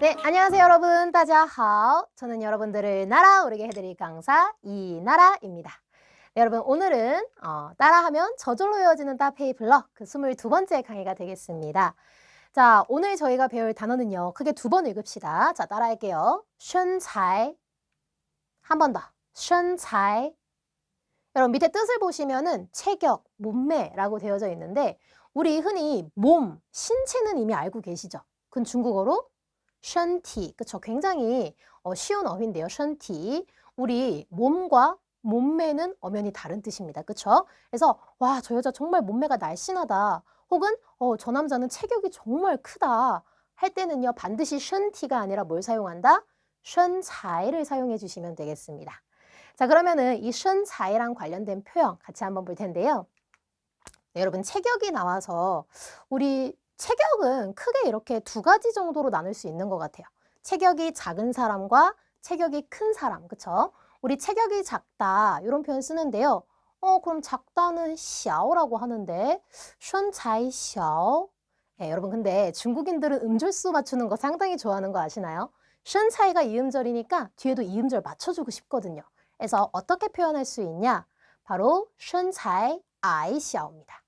네, 안녕하세요 여러분. 따자하오. 저는 여러분들을 날아오르게 해드릴 강사 이나라입니다. 네, 여러분 오늘은 어, 따라하면 저절로 이어지는 따페이 블럭 그 22번째 강의가 되겠습니다. 자, 오늘 저희가 배울 단어는요. 크게 두 번 읽읍시다. 자, 따라할게요. 슌잘 한번 더. 슌잘 여러분 밑에 뜻을 보시면은 체격, 몸매라고 되어져 있는데 우리 흔히 몸, 신체는 이미 알고 계시죠? 그건 중국어로 身体 그쵸? 굉장히 어, 쉬운 어휘인데요. 身体 우리 몸과 몸매는 엄연히 다른 뜻입니다. 그쵸? 그래서 와, 저 여자 정말 몸매가 날씬하다. 혹은 어, 저 남자는 체격이 정말 크다. 할 때는요. 반드시 身体가 아니라 뭘 사용한다? 身材를 사용해 주시면 되겠습니다. 자, 그러면은 이 身材랑 관련된 표현 같이 한번 볼 텐데요. 여러분 체격이 나와서 우리 체격은 크게 이렇게 두 가지 정도로 나눌 수 있는 것 같아요. 체격이 작은 사람과 체격이 큰 사람, 그렇죠? 우리 체격이 작다 이런 표현 쓰는데요. 어 그럼 작다는 샤오라고 하는데 션차이 샤오 예, 여러분 근데 중국인들은 음절수 맞추는 거 상당히 좋아하는 거 아시나요? 션차이가 이음절이니까 뒤에도 이음절 맞춰주고 싶거든요. 그래서 어떻게 표현할 수 있냐? 바로 션차이 아이 샤오입니다.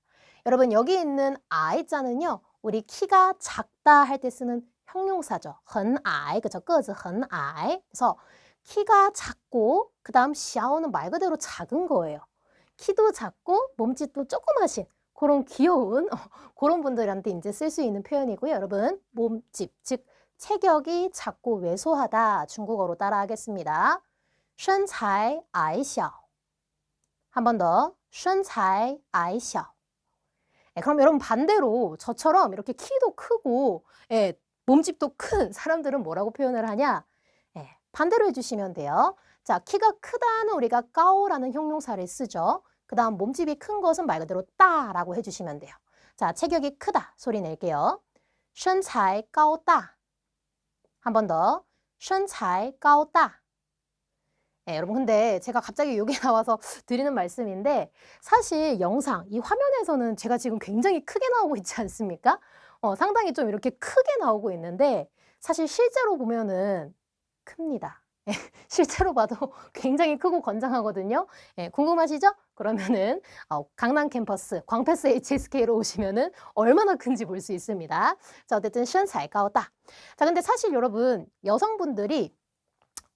여러분 여기 있는 아이자는요. 우리 키가 작다 할 때 쓰는 형용사죠. 很矮 그죠? 个子很矮 그래서 키가 작고 그 다음 小는 말 그대로 작은 거예요. 키도 작고 몸집도 조그마신 그런 귀여운 어, 그런 분들한테 이제 쓸 수 있는 표현이고요. 여러분 몸집 즉 체격이 작고 왜소하다 중국어로 따라하겠습니다. 身材矮小 한 번 더. 身材矮小 예, 그럼 여러분 반대로 저처럼 이렇게 키도 크고 예, 몸집도 큰 사람들은 뭐라고 표현을 하냐? 예, 반대로 해주시면 돼요. 자, 키가 크다는 우리가 까오라는 형용사를 쓰죠. 그 다음 몸집이 큰 것은 말 그대로 따라고 해주시면 돼요. 자, 체격이 크다 소리 낼게요. 身材高大 한 번 더. 身材高大 네, 여러분 근데 제가 갑자기 여기 나와서 드리는 말씀인데 사실 영상 이 화면에서는 제가 지금 굉장히 크게 나오고 있지 않습니까? 어, 상당히 좀 이렇게 크게 나오고 있는데 사실 실제로 보면은 큽니다. 예, 실제로 봐도 굉장히 크고 건장하거든요. 예, 궁금하시죠? 그러면은 어, 강남 캠퍼스 광패스 HSK로 오시면은 얼마나 큰지 볼 수 있습니다. 자, 어쨌든 시원잘 가오다. 자, 근데 사실 여러분 여성분들이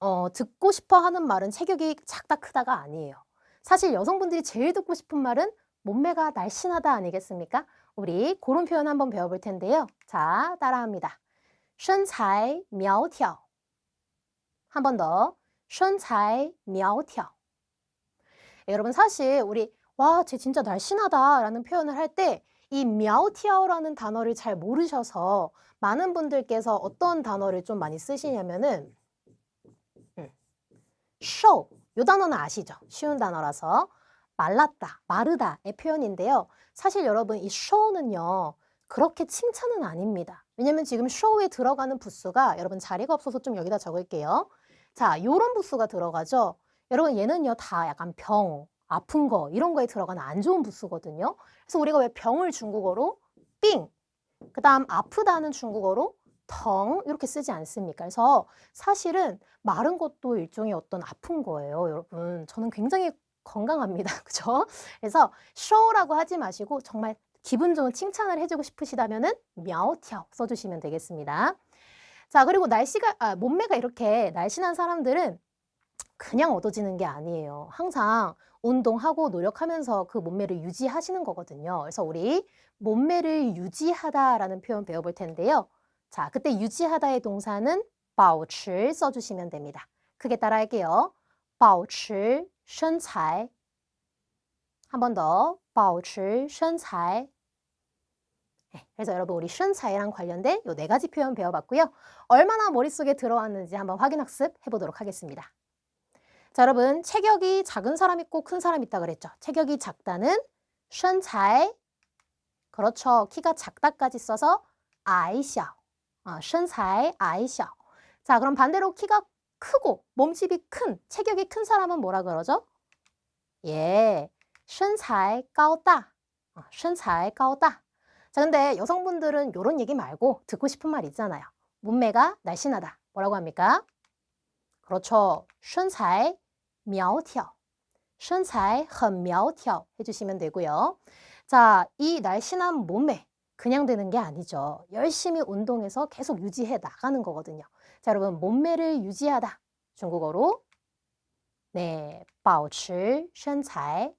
어, 듣고 싶어 하는 말은 체격이 작다 크다가 아니에요. 사실 여성분들이 제일 듣고 싶은 말은 몸매가 날씬하다 아니겠습니까? 우리 그런 표현 한번 배워볼 텐데요. 자, 따라합니다. 身材苗条 한 번 더. 身材苗条 여러분 사실 우리 와, 쟤 진짜 날씬하다라는 표현을 할 때 이苗条라는 단어를 잘 모르셔서 많은 분들께서 어떤 단어를 좀 많이 쓰시냐면은 瘦,요 단어는 아시죠? 쉬운 단어라서 말랐다, 마르다의 표현인데요. 사실 여러분 이 show는요. 그렇게 칭찬은 아닙니다. 왜냐면 지금 show에 들어가는 부수가 여러분 자리가 없어서 좀 여기다 적을게요. 자, 요런 부수가 들어가죠. 여러분 얘는요 다 약간 병, 아픈 거 이런 거에 들어가는 안 좋은 부수거든요. 그래서 우리가 왜 병을 중국어로 삥, 그 다음 아프다는 중국어로 덩 이렇게 쓰지 않습니까? 그래서 사실은 마른 것도 일종의 어떤 아픈 거예요, 여러분. 저는 굉장히 건강합니다. 그죠? 그래서 쇼라고 하지 마시고 정말 기분 좋은 칭찬을 해주고 싶으시다면은 мя오티ao 써주시면 되겠습니다. 자, 그리고 날씨가, 아, 몸매가 이렇게 날씬한 사람들은 그냥 얻어지는 게 아니에요. 항상 운동하고 노력하면서 그 몸매를 유지하시는 거거든요. 그래서 우리 몸매를 유지하다라는 표현 배워볼 텐데요. 자, 그때 유지하다의 동사는 保持 써주시면 됩니다. 크게 따라할게요. 保持 身材 한 번 더. 保持 身材 네, 그래서 여러분 우리 身材랑 관련된 이 네 가지 표현 배워봤고요. 얼마나 머릿속에 들어왔는지 한번 확인 학습 해보도록 하겠습니다. 자, 여러분 체격이 작은 사람 있고 큰 사람 있다 그랬죠. 체격이 작다는 身材 그렇죠. 키가 작다까지 써서 矮小 어, 身材 矮小 자, 그럼 반대로 키가 크고 몸집이 큰, 체격이 큰 사람은 뭐라 그러죠? 예, 身材高大 어, 身材高大 자, 근데 여성분들은 이런 얘기 말고 듣고 싶은 말 있잖아요. 몸매가 날씬하다. 뭐라고 합니까? 그렇죠. 身材苗条.身材很苗条 해주시면 되고요. 자, 이 날씬한 몸매 그냥 되는 게 아니죠. 열심히 운동해서 계속 유지해 나가는 거거든요. 자, 여러분 몸매를 유지하다. 중국어로 네, 保持身材.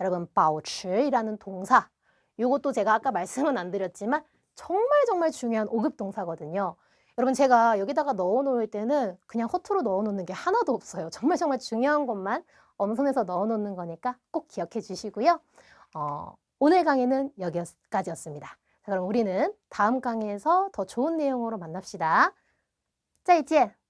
여러분 保持이라는 동사. 이것도 제가 아까 말씀은 안 드렸지만 정말 정말 중요한 5급 동사거든요. 여러분 제가 여기다가 넣어 놓을 때는 그냥 허투루 넣어 놓는 게 하나도 없어요. 정말 정말 중요한 것만 엄선해서 넣어 놓는 거니까 꼭 기억해 주시고요. 어, 오늘 강의는 여기까지였습니다. 자, 그럼 우리는 다음 강의에서 더 좋은 내용으로 만납시다. 再见.